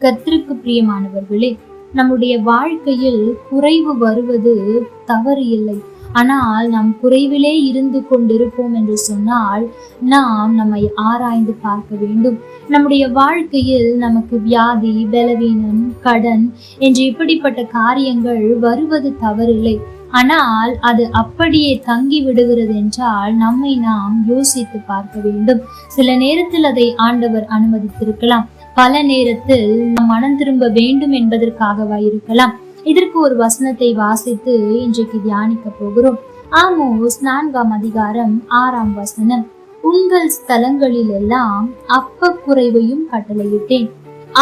கத்திற்கு பிரியமானவர்களே நம்முடைய வாழ்க்கையில் குறைவு வருவது தவறு இல்லை. ஆனால் நாம் குறைவிலே இருந்து கொண்டிருப்போம் என்று சொன்னால் நாம் நம்மை ஆராய்ந்து பார்க்க வேண்டும். நம்முடைய வாழ்க்கையில் நமக்கு வியாதி பலவீனம் கடன் என்று இப்படிப்பட்ட காரியங்கள் வருவது தவறில்லை. ஆனால் அது அப்படியே தங்கி விடுகிறது என்றால் நம்மை நாம் யோசித்து பார்க்க வேண்டும். சில நேரத்தில் அதை ஆண்டவர் அனுமதித்திருக்கலாம். பல நேரத்தில் நாம் மனம் திரும்ப வேண்டும் என்பதற்காகவா இருக்கலாம். இதற்கு ஒரு வசனத்தை வாசித்து இன்றைக்கு தியானிக்க போகிறோம். ஆமோஸ் நான்காம் அதிகாரம் ஆறாம் வசனம். உங்கள் ஸ்தலங்களில் எல்லாம் அப்ப குறைவையும் கட்டளையிட்டேன்.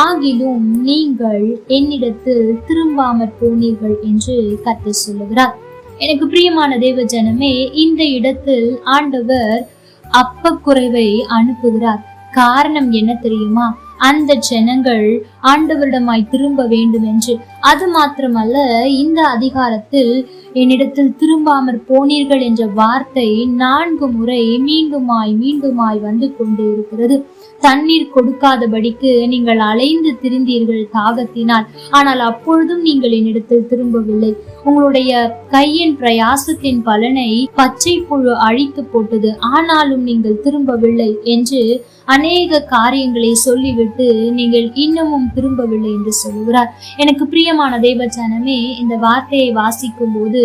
ஆகிலும் நீங்கள் என்னிடத்தில் திரும்பாமற் போனீர்கள் என்று கத்து சொல்லுகிறார். எனக்கு பிரியமான தேவ ஜனமே இந்த இடத்தில் ஆண்டவர் அப்ப குறைவை அனுப்புகிறார். காரணம் என்ன தெரியுமா? அந்த ஜனங்கள் ஆண்டவரிடமாய் திரும்ப வேண்டும் என்று அது மாத்திரமல்ல இந்த அதிகாரத்தில் என்னிடத்தில் திரும்பாமற் போனீர்கள் என்ற வார்த்தை நான்கு முறை மீண்டுமாய் மீண்டுமாய் வந்து கொண்டே இருக்கிறது தண்ணீர் கொடுக்காதபடிக்கு நீங்கள் அலைந்து திரிந்தீர்கள் தாகத்தினால். ஆனால் அப்பொழுதும் நீங்கள் என்னிடத்தில் திரும்பவில்லை. உங்களுடைய கையின் பிரயாசத்தின் பலனை பச்சை புழு அழித்து போட்டது. ஆனாலும் நீங்கள் திரும்பவில்லை என்று அநேக காரியங்களை சொல்லிவிட்டு நீங்கள் இன்னமும் திரும்பவில்லை என்று சொல்லுகிறார். எனக்கு பிரியமான தேவச்சனமே இந்த வார்த்தையை வாசிக்கும் போது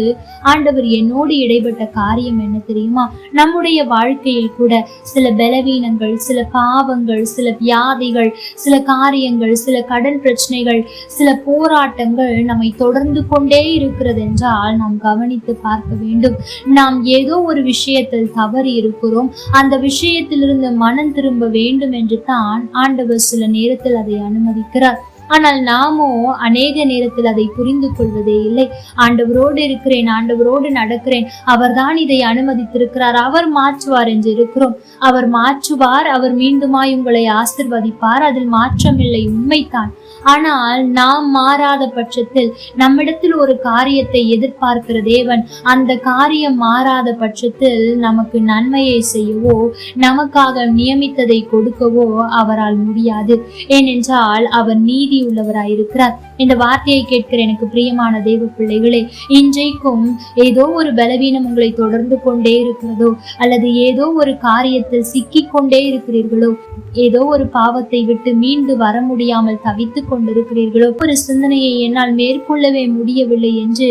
ஆண்டவர் என்னோடு இடைப்பட்ட காரியம் என்ன தெரியுமா? நம்முடைய வாழ்க்கையில் கூட சில பலவீனங்கள் சில பாவங்கள் சில வியாதிகள் சில காரியங்கள் சில கடன் பிரச்சனைகள் சில போராட்டங்கள் நம்மை தொடர்ந்து கொண்டே இருக்கிறது என்றால் நாம் கவனித்து பார்க்க வேண்டும். நாம் ஏதோ ஒரு விஷயத்தில் தவறி இருக்கிறோம். அந்த விஷயத்திலிருந்து மனம் திரும்ப வேண்டும் என்று தான் ஆண்டவர் சில நேரத்தில் அதை அனுமதி இருக்கிறார் ஆனால் நாமோ அநேக நேரத்தில் அதை புரிந்து கொள்வதே இல்லை. ஆண்டவரோடு இருக்கிறேன் ஆண்டவரோடு நடக்கிறேன். அவர்தான் இதை அனுமதித்திருக்கிறார். அவர் மாற்றுவார் என்று இருக்கிறோம். அவர் மாற்றுவார் அவர் மீண்டுமாய் உங்களை ஆசிர்வதிப்பார். அதில் மாற்றமில்லை உண்மைத்தான் ஆனால் நாம் மாறாத பட்சத்தில் நம்மிடத்தில் ஒரு காரியத்தை எதிர்பார்க்கிற தேவன் அந்த காரியம் மாறாத பட்சத்தில் நமக்கு நன்மையை செய்யவோ நமக்காக நியமித்ததை கொடுக்கவோ அவரால் முடியாது. ஏனென்றால் அவர் நீதி உள்ளவராயிருக்கிறார் இந்த வார்த்தையை கேட்கிற எனக்கு பிரியமான தேவ பிள்ளைகளே இன்றைக்கும் ஏதோ ஒரு பலவீனம் உங்களை தொடர்ந்து கொண்டே இருக்கிறதோ அல்லது ஏதோ ஒரு காரியத்தில் சிக்கிக் கொண்டே இருக்கிறீர்களோ ஏதோ ஒரு பாவத்தை விட்டு மீண்டு வர முடியாமல் தவித்துக் கொண்டிருக்கிறீர்களோ? ஒரு சிந்தனையை என்னால் மேற்கொள்ளவே முடியவில்லை என்று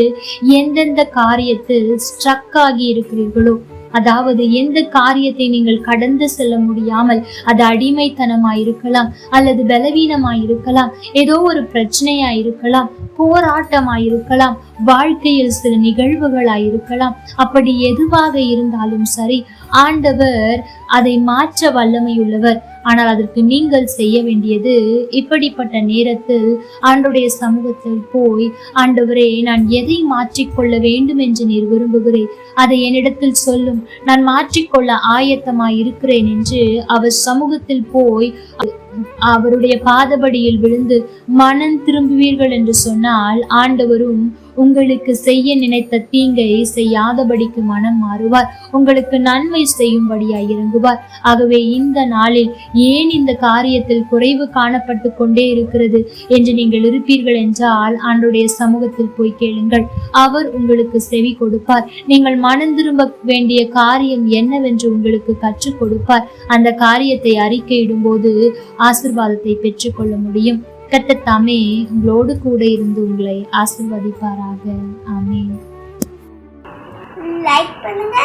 எந்தெந்த காரியத்தில் ஸ்ட்ரக் ஆகி இருக்கிறீர்களோ? அதாவது எந்த காரியத்தை நீங்கள் கடந்து செல்ல முடியாமல் அது அடிமைத்தனமாய் இருக்கலாம் அல்லது பலவீனமாய் இருக்கலாம் ஏதோ ஒரு பிரச்சனையா இருக்கலாம் போராட்டமாய் இருக்கலாம் வாழ்க்கையில் சில நிகழ்வுகளாய் இருக்கலாம் அப்படி எதுவாக இருந்தாலும் சரி ஆண்டவர் அதை மாற்ற வல்லமையுள்ளவர். ஆனால் அதற்கு நீங்கள் செய்ய வேண்டியது இப்படிப்பட்ட நேரத்தில் ஆண்டுடைய சமூகத்தில் போய் ஆண்டவரே நான் எதை மாற்றிக்கொள்ள வேண்டும் என்று நீர் விரும்புகிறேன் அதை என்னிடத்தில் சொல்லும். நான் மாற்றிக்கொள்ள ஆயத்தமாய் இருக்கிறேன் என்று அவர் சமூகத்தில் போய் அவருடைய பாதபடியில் விழுந்து மனம் திரும்புவீர்கள் என்று சொன்னால் ஆண்டவரும் உங்களுக்கு செய்ய நினைத்த தீங்கை செய்யாதபடிக்கு மனம் மாறுவார். உங்களுக்கு நன்மை செய்யும்படியாய் இறங்குவார். ஆகவே இந்த நாளில் ஏன் இந்த காரியத்தில் குறைவு காணப்பட்டு கொண்டே இருக்கிறது என்று நீங்கள் இருப்பீர்கள் என்றால் ஆண்டுடைய சமூகத்தில் போய் கேளுங்கள். அவர் உங்களுக்கு செவி கொடுப்பார். நீங்கள் மனம் திரும்ப வேண்டிய காரியம் என்னவென்று உங்களுக்கு கற்றுக் கொடுப்பார். அந்த காரியத்தை அறிக்கையிடும் போது ஆசிர்வாதத்தை பெற்றுக்கொள்ள முடியும். கத்தத்தாமே உங்களோடு கூட இருந்து உங்களை ஆசிர்வதிப்பாராக. ஆமென். லைக் பண்ணுங்க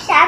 ஷேர் பண்ணுங்க